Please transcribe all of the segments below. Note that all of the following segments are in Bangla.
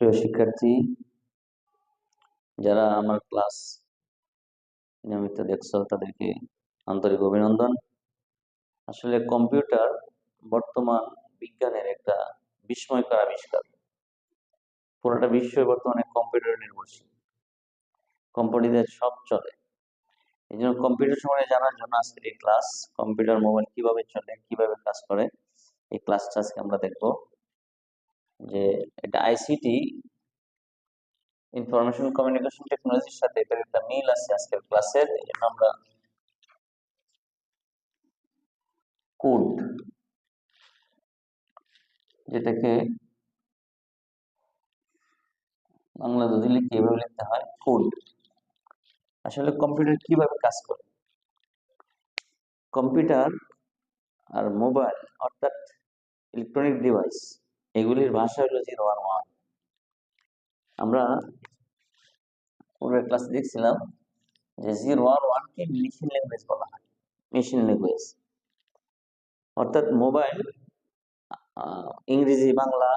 প্রিয় শিক্ষার্থী, যারা আমার ক্লাস নিয়মিত দেখছ, তাদেরকে আন্তরিক অভিনন্দন। আসলে কম্পিউটার বর্তমান বিজ্ঞানের একটা বিস্ময়কর আবিষ্কার। পুরোটা বিশ্বই বর্তমানে কম্পিউটার নির্ভরশীল। কম্পিউটারে সব চলে। এই জন্য কম্পিউটার সম্বন্ধে জানার জন্য আজকের এই ক্লাস, কম্পিউটার মোবাইল কীভাবে চলে, কীভাবে কাজ করে, এই ক্লাসটা আজকে আমরা দেখব। যে এটা আইসিটি ইনফরমেশন কমিউনিকেশন টেকনোলজির সাথে এটার একটা মিল আছে আজকের ক্লাসের আমরা কোড যেটাকে বাংলা যদি লিখি, এভাবে লিখতে হয় কোড আসলে কম্পিউটার কীভাবে কাজ করে? কম্পিউটার আর মোবাইল অর্থাৎ ইলেকট্রনিক ডিভাইস এগুলির ভাষা হলো জিরো আর ওয়ান আমরা পূর্বের ক্লাসে দেখছিলাম যে জিরো আর ওয়ানকে মেশিন ল্যাঙ্গুয়েজ বলা হয় মেশিন ল্যাঙ্গুয়েজ অর্থাৎ মোবাইল ইংরেজি, বাংলা,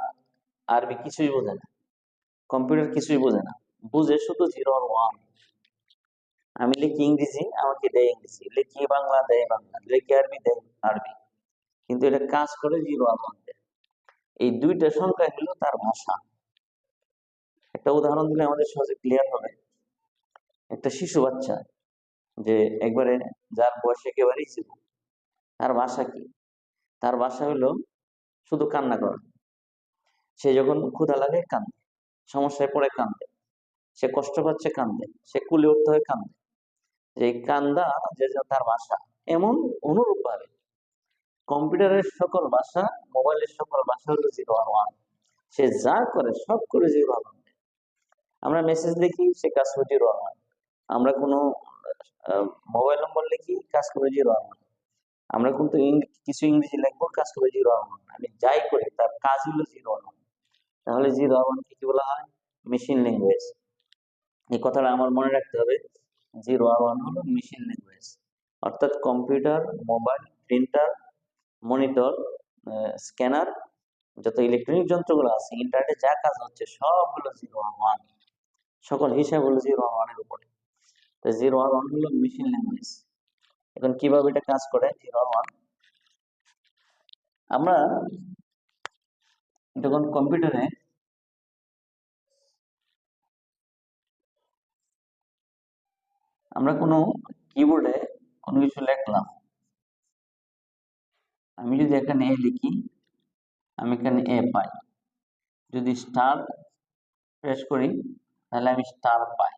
আরবি কিছুই বোঝে না কম্পিউটার কিছুই বোঝে না, বুঝে শুধু জিরো আর ওয়ান আমি লিখি ইংরেজি, আমাকে দেয় ইংরেজি, লিখি বাংলা, দেয় বাংলা, লিখি আরবি, দেয় আরবি। কিন্তু এটা কাজ করে জিরো আর ওয়ান দেয় এই দুইটা সংখ্যা হলো তার ভাষা। একটা উদাহরণ দিলে আমাদের সহজে ক্লিয়ার হবে। একটা শিশু বাচ্চা যে একবারে যার বয়স একেবারেই ছিল, তার ভাষা কি? তার ভাষা হলো শুধু কান্না করা। সে যখন ক্ষুধা লাগে কান্দে সমস্যায় পড়ে কান্দে সে কষ্ট পাচ্ছে কান্দে সে কুলে উঠতে হয় কান্দে যে কান্দা যে যে তার ভাষা, এমন অনুরূপ ভাবে কম্পিউটারের সকল ভাষা, মোবাইলের সকল ভাষা হলো জিরো আর ওয়ান সে যা করে, সব করে জিরো আর ওয়ান আমরা মেসেজ লিখি, সে কাজ করে জিরো আর ওয়ান আমরা কোনো মোবাইল নম্বর লিখি, কাজ করে জিরো আর ওয়ান আমরা কিন্তু কিছু ইংরেজি লিখব, কাজ করে জিরো আর ওয়ান আমি যাই করি, তার কাজ হলো জিরো আর ওয়ান তাহলে জিরো আর ওয়ান কি বলা হয়? মেশিন ল্যাঙ্গুয়েজ এই কথাটা আমার মনে রাখতে হবে। জিরো আর ওয়ান হলো মেশিন ল্যাঙ্গুয়েজ অর্থাৎ computer mobile printer monitor scanner যত ইলেকট্রনিক যন্ত্রগুলো আছে ইন্টারনেটে যা কাজ হচ্ছে, সবগুলো জিরো আর ওয়ান সকল হিসাব হলো জিরো আর ওয়ানের উপরে। তো জিরো আর ওয়ান হলো মেশিন ল্যাঙ্গুয়েজ এখন কীভাবে এটা কাজ করে জিরো ওয়ান আমরা যখন কম্পিউটারে আমরা কোনো কিবোর্ডে কোনো কিছু লিখলাম আমি যদি এখানে এ লিখি, আমি এখানে এ পাই। যদি স্টার প্রেস করি, তাহলে আমি স্টার পাই।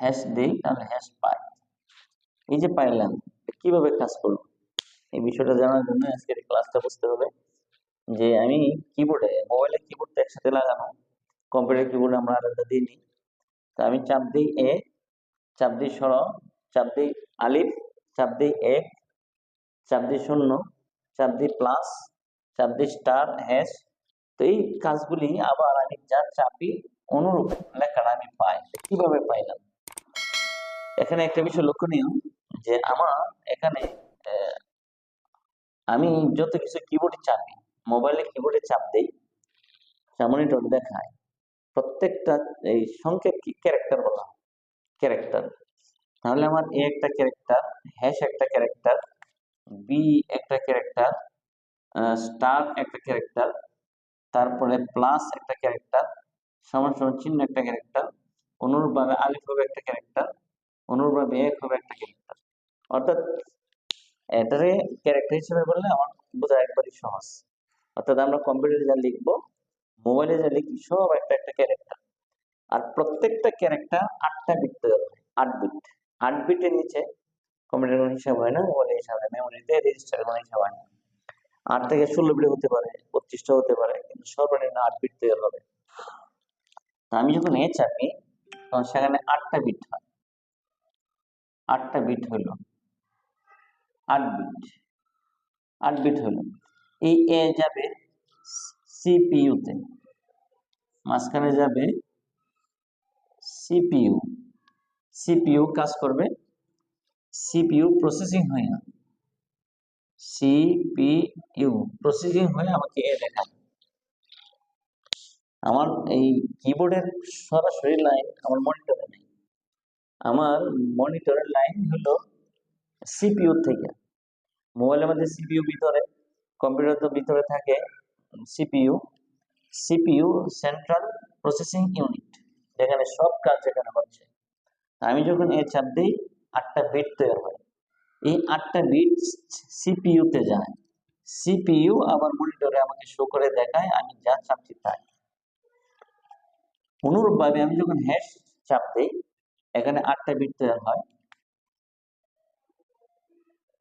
হ্যাশ দিই, তাহলে হ্যাশ পাই। এই যে পাইলাম, কীভাবে কাজ করব? এই বিষয়টা জানার জন্য আজকের ক্লাসটা বুঝতে হবে যে আমি কিবোর্ডে মোবাইলে কিবোর্ডটা একসাথে লাগানো কম্পিউটার কিবোর্ডে আমরা আলাদা দিইনি তা আমি চাপ দিই এ চাপ দিই সর চাপ দিই আলিফ, চাপ দিই এক চাপ শূন্য চাপ প্লাস চাপ স্টার হ্যাশ তো এই কাজগুলি আবার আমি যা চাপি অনুরূপ লেখাটা আমি পাই, কীভাবে পাইলাম? এখানে একটা বিষয় লক্ষণীয় যে আমার এখানে আমি যত কিছু কিবোর্ডে চাপি মোবাইলে কিবোর্ডে চাপ দেই মনিটর দেখায়, প্রত্যেকটা এই সংক্ষেপ কি ক্যারেক্টার বলা ক্যারেক্টার তাহলে আমার এ একটা ক্যারেক্টার হ্যাশ একটা ক্যারেক্টার বি একটা ক্যারেক্টার স্টার একটা ক্যারেক্টার তারপরে প্লাস একটা ক্যারেক্টার সমান সমান চিহ্ন একটা ক্যারেক্টার অনুরূপভাবে আলিফ হবে একটা ক্যারেক্টার অনুরূপভাবে এক হবে একটা ক্যারেক্টার অর্থাৎ এটারে ক্যারেক্টার হিসেবে বললে আমার বোঝা একবারই সহজ। অর্থাৎ আমরা কম্পিউটারে যা লিখব মোবাইলে যা লিখি, সব একটা একটা ক্যারেক্টার আর প্রত্যেকটা ক্যারেক্টার আটটা বিট আট বিট আট বিটের নিচে কম্পিউটার কোনো হিসাব হয় না মোবাইলের হিসাব হয় মেমোরিতে রেজিস্টার কোনো হিসাব হয় না। আট থেকে ষোলো বিট হতে পারে পঁচিশটা হতে পারে, কিন্তু সর্বনিম্ন আট বিট তৈরি হবে। তো আমি যখন এ চাপি তখন সেখানে আটটা বিট হয়। আটটা বিট হলো, আট বিট আট বিট হলো। এই এ যাবে সিপিইউতে মাঝখানে যাবে সিপিইউ সিপিইউ কাজ করবে সিপিইউ প্রসেসিং হয় সিপিইউ প্রসেসিং হয়ে আমাকে এ দেখাবে আমার এই কিবোর্ডের সরাসরি লাইন আমার মনিটরে নেই। আমার মনিটরের লাইন হলো সিপিইউ থেকে। মোবাইলের মধ্যে সিপিইউ ভিতরে কম্পিউটার তো ভিতরে থাকে CPU CPU central processing unit যেখানে সব কাজ যেখানে হচ্ছে। আমি যখন এ চাপ দিই আটটা বিট তৈরি হয় এই আটটা বিট সিপিইউতে যায়। সিপিইউ আবার মনিটরে আমাকে শো করে দেখায়, আমি যা চাপছি তাই। অনুরূপভাবে আমি যখন হ্যাশ চাপ দিই, এখানে আটটা বিট তৈরি হয়।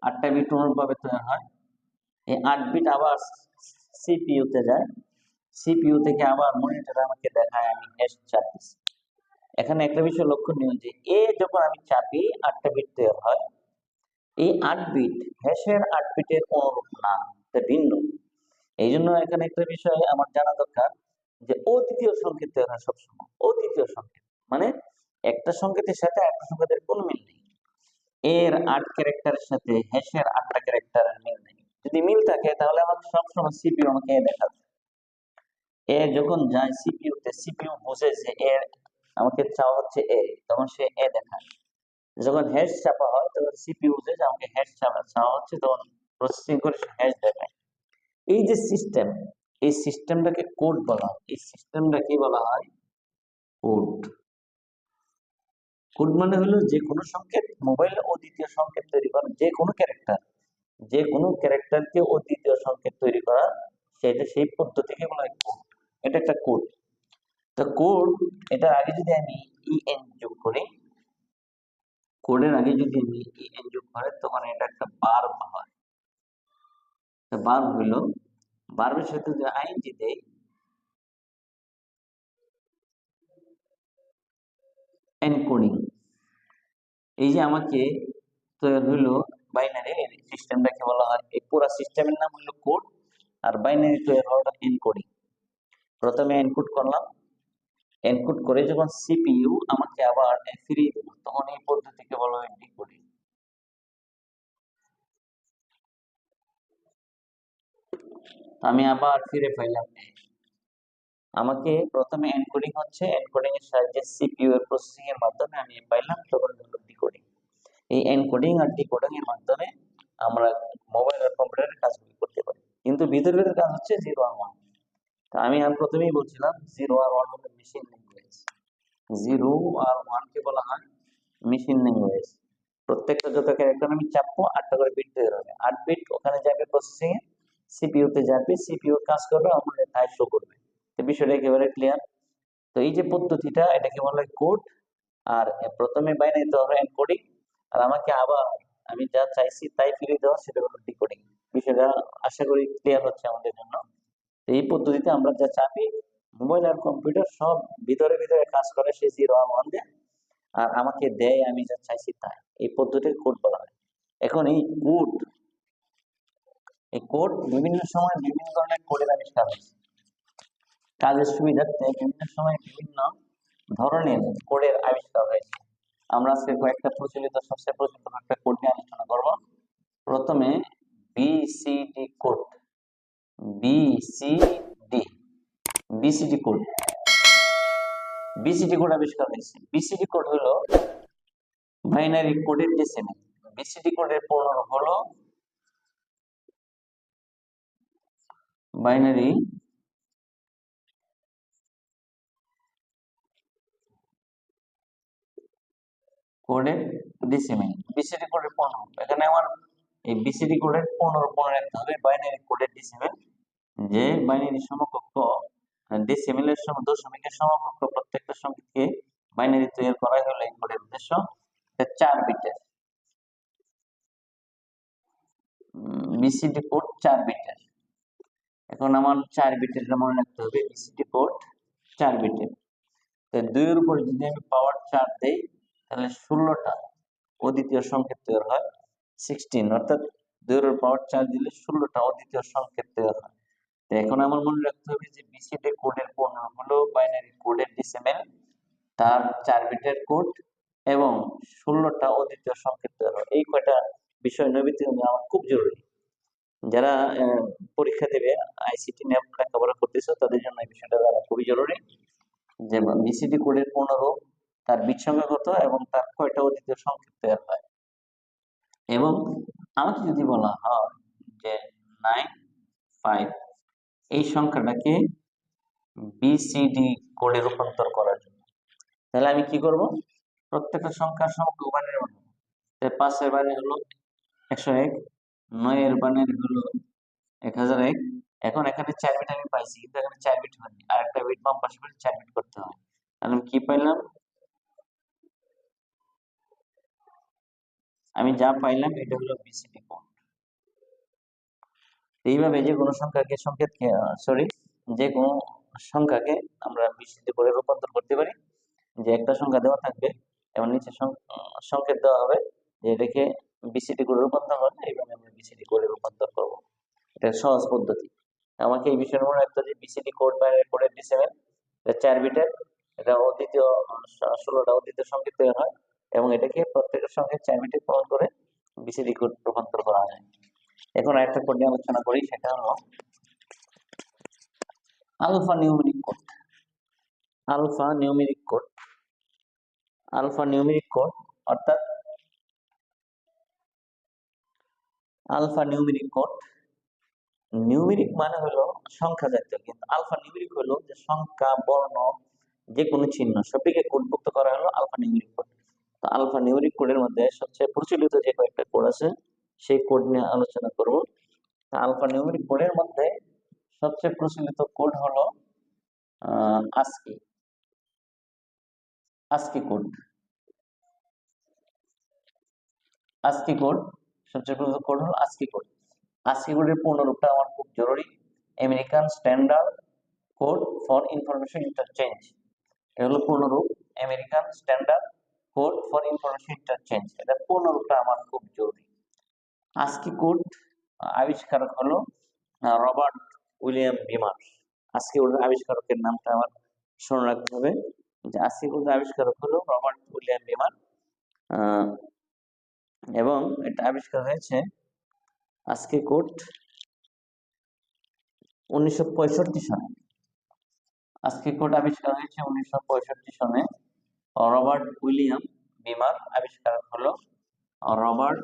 আটটা বিট অনুরূপভাবে তৈরি হয়। এই আট বিট আবার সিপিইউ তে যায়। সিপিইউ থেকে আবার মনিটরে আমাকে দেখায়, আমি হ্যাশ চাপ দিচ্ছি এখানে একটা বিষয় লক্ষণীয় যে, এ যখন আমি চাপি আটটা বিট তৈরি হয়, এই আট বিট হ্যাশের আট বিটের অনুরূপ না, এটা ভিন্ন। এই জন্য এখানে একটা বিষয় আমার জানা দরকার যে, অদ্বিতীয় সংকেত তৈরি হয় সবসময়, অদ্বিতীয় সংকেত। মানে একটা সংকেতের সাথে একটা সংকেতের কোনো মিল নেই। এর আট ক্যারেক্টারের সাথে হ্যাশের আটটা ক্যারেক্টারের মিল নেই। যদি মিল থাকে, তাহলে আমাকে সবসময় সিপিইউ আমাকে এ দেখাবে এ যখন যায় সিপিইউ তে সিপিইউ বুঝে যে, এর আমাকে চাওয়া হচ্ছে এ তখন সে এ দেখায়। যখন হ্যাশ চাপা হয়, তখন সিপিইউ বুঝে যে আমাকে হ্যাশ চাপা চাওয়া হচ্ছে, তখন প্রসেসিং করে সে হ্যাশ দেখায়। এই যে সিস্টেম এই সিস্টেমটাকে কোড বলা হয়। এই সিস্টেমটা কি বলা হয়? কোড কোড মানে হলো যে কোনো সংকেত মোবাইলে অদ্বিতীয় সংকেত তৈরি করা, যে কোনো ক্যারেক্টার যে কোনো ক্যারেক্টারকে অদ্বিতীয় সংকেত তৈরি করা, সেটা সেই পদ্ধতিকে বলা হয় কোড এটা একটা কোড তো কোড এটার আগে যদি আমি ইএন যোগ করি কোডের আগে যদি আমি ইএন যোগ করি, তখন এটা একটা বার্ব হয়। বার্ব হলো বার্বের সাথে যদি আইনজি দেই এনকোডিং এই যে আমাকে তৈরি হইল বাইনারি সিস্টেমটাকে বলা হয়, এই পুরো সিস্টেমের নাম হলো কোড আর বাইনারি তৈরি হওয়াটা এনকোডিং প্রথমে এনকোড করলাম এনকোড করে যখন সিপিইউ আমাকে আবার ফিরিয়ে দেবো, তখন এই পদ্ধতিকে বলা হয় ডিকোডিং। আমি আবার ফিরে পাইলাম আমাকে প্রথমে এনকোডিং হচ্ছে এনকোডিং এর সাহায্যে সিপিইউ এর প্রসেসিং এর মাধ্যমে আমি পাইলাম, তখন হলো ডিকোডিং এই এনকোডিং আর ডিকোডিং এর মাধ্যমে আমরা মোবাইল আর কম্পিউটারের কাজগুলি করতে পারি। কিন্তু ভিতর ভিতর কাজ হচ্ছে জিরো আর ওয়ান তা আমি প্রথমেই বলছিলাম জিরো আর ওয়ান হলো মেশিন ল্যাঙ্গুয়েজ জিরো আর ওয়ান কে বলা হয় মেশিন ল্যাঙ্গুয়েজ প্রত্যেকটা যত ক্যারেক্টার আমি চাপবো, আটটা করে বিট তৈরি হবে আট বিট ওখানে যাবে প্রসেসিং এ সিপিইউ তে যাবে সিপিইউ কাজ করবে আমাদের তাই শো করবে। তো বিষয়টা একেবারে ক্লিয়ার তো এই যে পদ্ধতিটা, এটাকে বলা হয় কোড আর প্রথমে বাইনারি দিতে হবে এনকোডিং আর আমাকে আবার আমি যা চাইছি তাই ফিরে দেওয়া, সেটা হলো ডিকোডিং বিষয়টা আশা করি ক্লিয়ার হচ্ছে আমাদের জন্য। তো এই পদ্ধতিতে আমরা যা চাপি মোবাইল আর কম্পিউটার সব ভিতরে ভিতরে কাজ করে, সে জিরো ওয়ান আর আমাকে দেয়, আমি যা চাইছি তাই। এই পদ্ধতির কোড বলা হয়। এখন এই কোড এই কোড বিভিন্ন সময় বিভিন্ন ধরনের কোডের আবিষ্কার হয়েছে। কাজের সুবিধার্থে বিভিন্ন সময় বিভিন্ন ধরনের কোডের আবিষ্কার হয়েছে। আমরা আজকে কয়েকটা প্রচলিত, সবচেয়ে প্রচলিত একটা কোড নিয়ে আলোচনা করব। প্রথমে BCD code BCD BCD code BCD code আবিষ্কার হয়েছে। বিসিডি কোড হলো বাইনারি কোডের ডেসিমেল বিসিডি কোডের পূর্ণরূপ হলো বাইনারি কোডের ডেসিমেল বিসিডি কোডের পূর্ণরূপ। এখানে আমার এই বিসিডি কোডের পূর্ণরূপ মনে রাখতে হবে বাইনারি কোডের ডেসিমেল যে বাইনারি সমকক্ষ ডেসিমেলের সম দশমিকের সমকক্ষ প্রত্যেকটা সংখ্যাকে বাইনারি তৈরি করাই হলো এই কোডের উদ্দেশ্য। চার বিটের। বিসিডি কোড চার বিটের। এখন আমার চার বিটের মনে রাখতে হবে বিসিডি কোড চার বিটের। তো দুইয়ের উপর যদি আমি পাওয়ার চার দেই তাহলে ষোলোটা অদ্বিতীয় সংকেত তৈরি হয় সিক্সটিন অর্থাৎ দুইয়ের পাওয়ার চার দিলে ষোলোটা অদ্বিতীয় সংকেত তৈরি হয়। এখন আমার মনে রাখতে হবে যে বিসিডি কোডের পূর্ণ হলো বাইনারি কোডের ডিসিমেল তার চার বিটের কোড এবং ষোলোটা অদ্বিতীয় তৈরি এই কয়টা বিষয় নবীতে আমার খুব জরুরি। যারা পরীক্ষা দেবে আইসিটি ন্যাপ লেখাপড়া করতেছো, তাদের জন্য এই বিষয়টা জানা খুবই জরুরি যে বিসিটি কোডের পূর্ণরূপ তার বিট সংখ্যা কত এবং তার কয়টা অদ্বিতীয় সংকেত তৈরি হয়। এবং আমাকে যদি বলা হয় যে নাইন ফাইভ এই সংখ্যাটাকে বিসিডি কোডে রূপান্তর করার জন্য। তাহলে আমি কি করব? প্রত্যেকটা সংখ্যার সমগ্র বানের বানাবো পাঁচের বানে হলো একশো এক, নয়ের বানের হলো এক হাজার এক। এখন এখানে চার বিট আমি পাইছি, কিন্তু এখানে চার বিট হয়নি। আর একটা বিট বাম পাশে পাশে চার বিট করতে হয় তাহলে আমি কি পাইলাম? আমি যা পাইলাম, এটা হলো বিসিডি কোড। এইভাবে যে কোনো সংখ্যাকে সংকেত সরি যে কোনো সংখ্যাকে আমরা বিসিডি করে রূপান্তর করতে পারি। যে একটা সংখ্যা দেওয়া থাকবে, এবং নিচে সংকেত দেওয়া হবে যে এটাকে বিসিডি করে রূপান্তর করে এইভাবে আমরা বিসিডি করে রূপান্তর করব। এটা সহজ পদ্ধতি। আমাকে এই বিষয়ের মনে রাখতে হবে যে বিসিডি কোড বা কোডের ডি এটা চার বিটের, এটা অদ্বিতীয় ষোলোটা অদ্বিতীয় সংকেত তৈরি হয়, এবং এটাকে প্রত্যেকের সঙ্গে চার বিটে প্রমাণ করে বিসিডি কোড রূপান্তর করা যায় এখন আরেকটা কোড নিয়ে আলোচনা করি, সেটা হলো alpha numeric code. Alpha numeric code. Alpha numeric code, অর্থাৎ আলফা নিউমেরিক কোড। নিউমেরিক মানে হলো সংখ্যা জাতীয় কিন্তু আলফা নিউমেরিক হলো যে সংখ্যা, বর্ণ যে কোনো চিহ্ন সবটিকে কোডভুক্ত করা হলো আলফা নিউমেরিক কোড। তো আলফা নিউমেরিক কোডের মধ্যে সবচেয়ে প্রচলিত যে কয়েকটা কোড আছে সেই কোড নিয়ে আলোচনা করব। তা আলফা নিউমেরিক কোডের মধ্যে সবচেয়ে প্রচলিত কোড হলো ASCII ASCII code ASCII code সবচেয়ে প্রচলিত কোড হলো আস্কি কোড আস্কি কোডের পূর্ণরূপটা আমার খুব জরুরি। American standard code for information interchange এটা হলো পূর্ণরূপ। American standard code for information interchange এটা পূর্ণরূপটা আমার খুব জরুরি। আস্কি কোড আবিষ্কারক হলো রবার্ট উইলিয়াম বিমার। আজকে ওর আবিষ্কারকের নামটা আমার স্মরণ রাখতে হবে। আজকে কোডের আবিষ্কারক হলো রবার্ট উইলিয়াম বিমার। এবং এটা আবিষ্কার হয়েছে আজকে কোড উনিশশো সনে আজকে কোড আবিষ্কার হয়েছে উনিশশো সনে রবার্ট উইলিয়াম বিমার আবিষ্কারক হলো Robert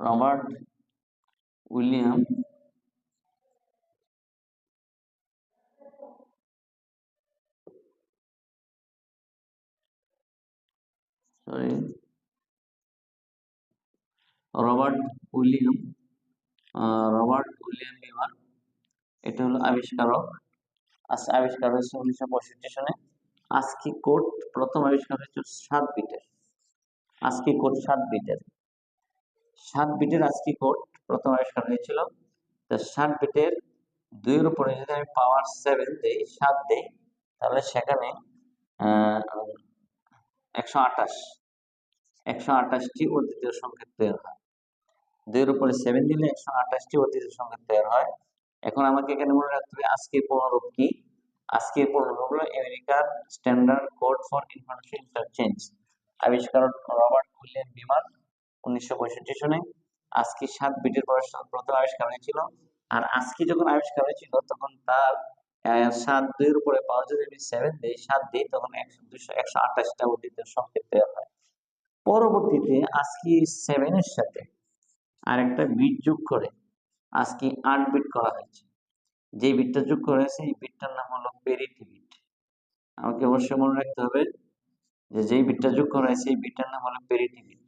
Robert William sorry, Robert William Robert William Bemer এটা হলো আবিষ্কারক। আবিষ্কার হয়েছে উনিশশো পঁয়ষট্টি সনে আজকি কোড? প্রথম আবিষ্কার হয়েছে সাত বিটের। আজকি কোড সাত বিটের? সাত বিটের আজকি কোড প্রথম আবিষ্কার হয়েছিল তো সাত বিটের দুইয়ের উপরে যদি আমি পাওয়ার সেভেন দেই, সাত দেই, তাহলে সেখানে একশো আঠাশ, একশো আঠাশটি সংকেত তৈরি হয়। দুইয়ের উপরে সেভেন দিলে একশো আঠাশটি অদ্বিতীয় সংকেত তৈরি হয়। এখন আমাকে এখানে মনে রাখতে হবে, আজকের পূর্ণরূপ কি? আজকের পূর্ণরূপ হলো American Standard Code for Information Interchange আবিষ্কারক রবার্ট উইলিয়াম বিমান উনিশশো পঁয়ষট্টি সনে আজকে সাত বিটের প্রথম আবিষ্কার হয়েছিল। আর আজকে যখন আবিষ্কার হয়েছিল, তখন তার সাত দুইয়ের উপরে পাওয়া আমি সেভেন দিই সাত দিই তখন একশো দুইশো, একশো আঠাশটা অদ্বিতীয় সংকেত তৈরি হয়। পরবর্তীতে আজকে সেভেনের সাথে আরেকটা বিট যোগ করে আজকে আট বিট করা হয়েছে। যে বিটটা যোগ করা হয়েছে, এই বিটটার নাম হলো পেরিটি বিট। আমাকে অবশ্যই মনে রাখতে হবে যে যেই বিটটা যোগ করা হয়েছে, এই বিটটার নাম হলো পেরিটি বিট।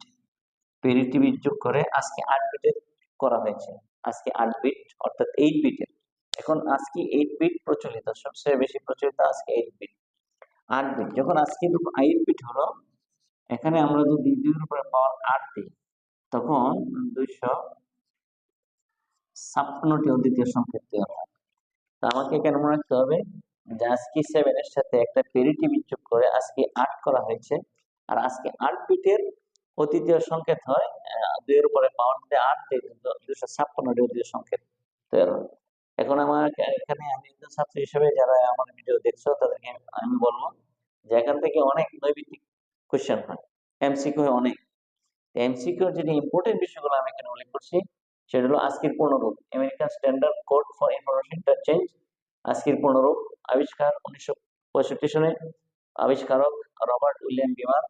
পেরিটি বিট যোগ করে আজকে আট বিটের করা হয়েছে। আজকে আট বিট অর্থাৎ এইট বিটের এখন আজকে এইট বিট প্রচলিত, সবচেয়ে বেশি প্রচলিত আজকে এইট বিট আট বিট যখন আজকে এইট বিট হলো, এখানে আমরা যদি দুইয়ের উপরে পাওয়ার আট দিই, তখন দুইশো ছাপ্পান্নটি অদ্বিতীয় সংকেত তৈরি হয়। তো আমাকে এখানে মনে রাখতে হবে? যে আজকে সেভেন এর সাথে একটা পেরিটি যোগ করে আজকে আট করা হয়েছে, আর আজকে আট বিটের অদ্বিতীয় সংকেত হয় দুইয়ের উপরে পাওয়ার দিয়ে আট দুশো ছাপ্পান্নটি অদ্বিতীয় সংকেত তৈরি এখন আমার এখানে আমি একজন ছাত্র হিসেবে যারা আমার ভিডিও দেখছ, তাদেরকে আমি বলব যে এখান থেকে অনেক নৈবিত্তিক কোশ্চেন হয় এমসিকিউ অনেক। এমসিকিউ যেটা ইম্পর্টেন্ট বিষয়গুলো আমি এখানে উল্লেখ করছি, সেটা হলো আজকের পূর্ণরূপ American standard code for information interchange আজকের পূর্ণরূপ আবিষ্কার উনিশশো পঁয়ষট্টি সনে আবিষ্কারক রবার্ট উইলিয়াম বিমার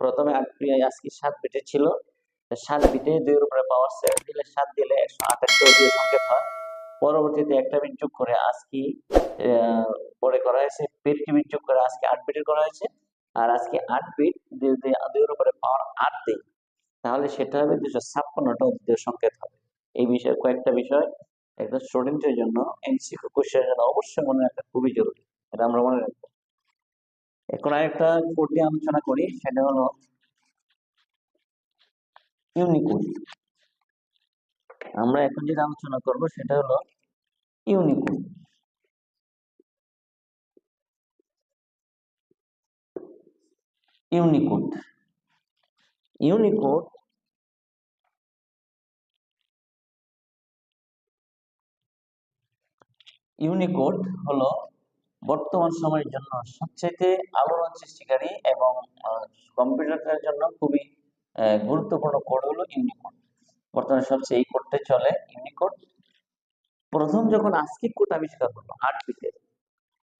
প্রথমে আটটি আজকে সাত বিটে ছিল। সাত বিটে দুইয়ের উপরে পাওয়ার সেভেন দিলে সাত দিলে একশো অডিও সংকেত হয়। পরবর্তীতে একটা বিট যোগ করে আজকে পরে করা হয়েছে বিটটি বিট যোগ করে আজকে আট বিটের করা হয়েছে। আর আজকে আট বিট দুইয়ের উপরে পাওয়ার আট দিই। তাহলে সেটা হবে দুশো ছাপ্পান্নটা অদ্বিতীয় সংকেত হবে। এই বিষয়ে কয়েকটা বিষয় একটা স্টুডেন্টের জন্য এমসিকিউ কোশ্চেনের জন্য অবশ্যই মনে রাখা খুবই জরুরি। এটা আমরা মনে রাখব। এখন আরেকটা কোড আলোচনা করি, সেটা হলো ইউনিকোড আমরা এখন যেটা আলোচনা করব সেটা হলো ইউনিকোড ইউনিকোড ইউনিকোড ইউনিকোড হলো বর্তমান সময়ের জন্য সবচেয়ে আলোড়ন সৃষ্টিকারী এবং কম্পিউটারের জন্য খুবই গুরুত্বপূর্ণ কোড হলো ইউনিকোড বর্তমানে সবচেয়ে এই কোডটা চলে ইউনিকোড প্রথম যখন আজকে কোড আবিষ্কার হলো আট বিটের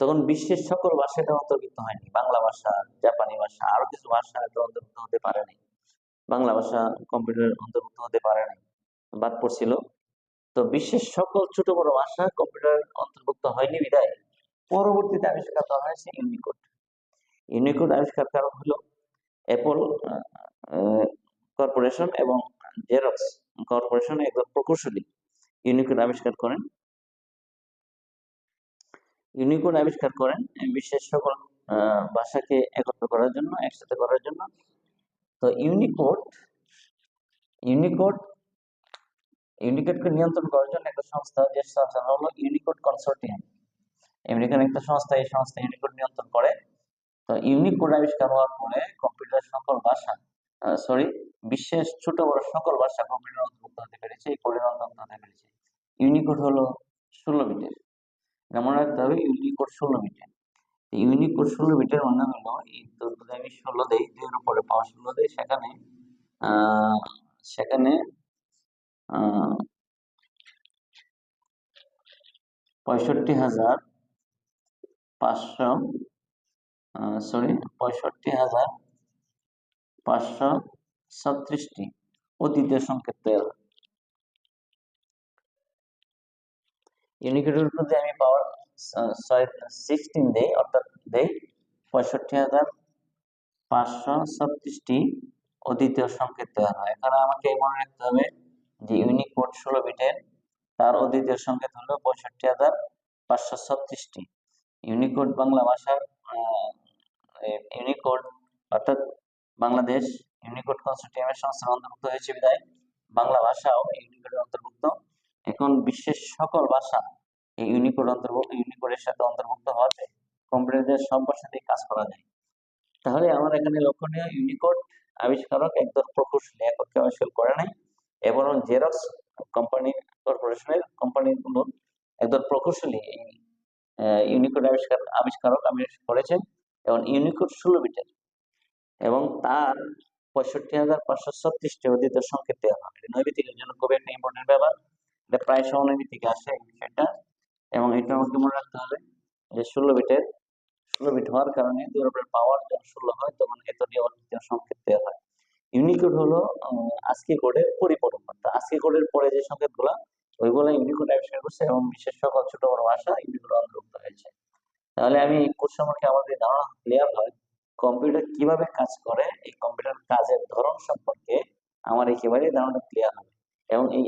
তখন বিশ্বের সকল ভাষা এটা অন্তর্ভুক্ত হয়নি। বাংলা ভাষা, জাপানি ভাষা আরও কিছু ভাষা অন্তর্ভুক্ত হতে পারেনি। বাংলা ভাষা কম্পিউটারের অন্তর্ভুক্ত হতে পারেনি। বাদ পড়ছিল। তো বিশ্বের সকল ছোট বড় ভাষা কম্পিউটার অন্তর্ভুক্ত হয়নি বিদায় পরবর্তীতে আবিষ্কার করা হয়েছে ইউনিকোড ইউনিকোড আবিষ্কার করা হলো অ্যাপল কর্পোরেশন এবং জেরক্স কর্পোরেশন একজন প্রকৌশলী ইউনিকোড আবিষ্কার করেন। ইউনিকোড আবিষ্কার করেন বিশ্বের সকল ভাষাকে একত্র করার জন্য, একসাথে করার জন্য। তো ইউনিকোড ইউনিকোড ইউনিকোডকে নিয়ন্ত্রণ করার জন্য একটা সংস্থা, যে সংস্থা হলো ইউনিকোড কনসোর্টিয়াম আমেরিকান একটা সংস্থা, এই সংস্থা ইউনিকোড নিয়ন্ত্রণ করে। তো ইউনিকোড আবিষ্কার হওয়ার পরে কম্পিউটার সকল ভাষা সরি বিশ্বের ছোট বড় সকল ভাষা কম্পিউটার অন্তর্ভুক্ত হতে পেরেছে, এই কোডের অন্তর্ভুক্ত হতে পেরেছে। ইউনিকোড হলো ষোলো বিটের মনে রাখতে হবে ইউনিকোড ষোলো বিটের ইউনিকোড ষোলো বিটের মানে হলো আমি ষোলো দেই, দুইয়ের উপরে পাওয়া ষোলো দেই, সেখানে সেখানে পঁয়ষট্টি হাজার পাঁচশো সরি পঁয়ষট্টি হাজার পাঁচশো ছত্রিশটি অতীতের সংকেত তৈরি হয় ইউনিকেটের যদি আমি পাওয়ার সিক্সটিন দেই, অর্থাৎ দেই পঁয়ষট্টি হাজার পাঁচশো ছত্রিশটি অদ্বিতীয় সংকেত তৈরি হয় এখানে আমাকে মনে রাখতে হবে যে ইউনিকোড ষোলো বিটের তার অদ্বিতীয় সংকেত হলো পঁয়ষট্টি হাজার পাঁচশো ছত্রিশটি। ইউনিকোড বাংলা ভাষার ইউনিকোড অর্থাৎ বাংলাদেশ ইউনিকোড কনসোর্টিয়ামের সংস্থার অন্তর্ভুক্ত হয়েছে বিদায় বাংলা ভাষাও ইউনিকোডের অন্তর্ভুক্ত। এখন বিশ্বের সকল ভাষা এই ইউনিকোড অন্তর্ভুক্ত ইউনিকোডের সাথে অন্তর্ভুক্ত হওয়াতে কম্পিউটারের সব ভাষাতেই কাজ করা যায়। তাহলে আমার এখানে লক্ষণীয় ইউনিকোড আবিষ্কারক একদল প্রকৌশলী এককে আবিষ্কার করে নাই। এবং জেরক্স কোম্পানি কর্পোরেশনের কোম্পানিগুলো একদল প্রকৌশলী এই ইউনিকোড আবিষ্কার, আবিষ্কারক আবিষ্কার করেছেন এবং ইউনিকোড ষোলো বিটের। এবং তার পঁয়ষট্টি হাজার পাঁচশো ছত্রিশটি অধিত সংকেত দেওয়া হবে এটা নৈবিতিকের জন্য খুবই একটা ইম্পর্টেন্ট ব্যাপার। এটা প্রায় সময় থেকে আসে এই বিষয়টা। এবং এটা আমাকে মনে রাখতে হবে যে ষোলো বিটের, ষোলো বিট হওয়ার কারণে উপরে পাওয়ার যখন ষোলো হয়, তখন এত দিয়ে অদ্বিতীয় সংকেত দেওয়া হয় ইউনিকোড হলো আজকে কোডের পরিপূরক। অর্থাৎ আজকে কোডের পরে যে সংকেতগুলো ওইগুলো ইউনিকোড আবিষ্কার করছে এবং বিশ্বের সকল ছোট বড় ভাষা ইউনিকোড অন্তর্ভুক্ত হয়েছে। তাহলে আমি এই কোড সম্পর্কে আমাদের ধারণা ক্লিয়ার হয়। কম্পিউটার কীভাবে কাজ করে, এই কম্পিউটার কাজের ধরন সম্পর্কে আমার একেবারে ধারণা ক্লিয়ার হবে। এবং এই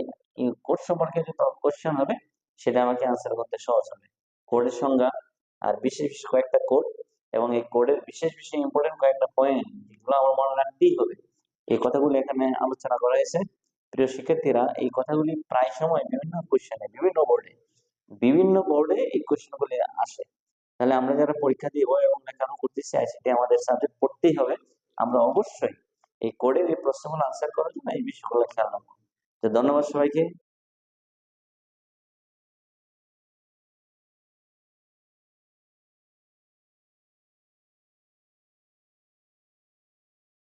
কোড সম্পর্কে যত কোশ্চেন হবে, সেটা আমাকে আনসার করতে সহজ হবে। কোডের সংজ্ঞা, আর বিশেষ বিশেষ কয়েকটা কোড এবং এই কোডের বিশেষ বিশেষ ইম্পর্টেন্ট কয়েকটা পয়েন্ট যেগুলো আমার মনে রাখতেই হবে। এই কথাগুলো এখানে আলোচনা করা হয়েছে। প্রিয় শিক্ষার্থীরা, এই কথাগুলি প্রায় সময় বিভিন্ন কোশ্চেনে বিভিন্ন বোর্ডে বিভিন্ন বোর্ডে এই কোশ্চেনগুলি আসে। তাহলে আমরা যারা পরীক্ষা দিব এবং লেখানো করতেছি আইসিটি আমাদের সাবজেক্ট পড়তেই হবে। আমরা অবশ্যই এই কোডের এই প্রশ্নগুলো আনসার করার জন্য এই বিষয়গুলো খেয়াল রাখব। তো ধন্যবাদ সবাইকে।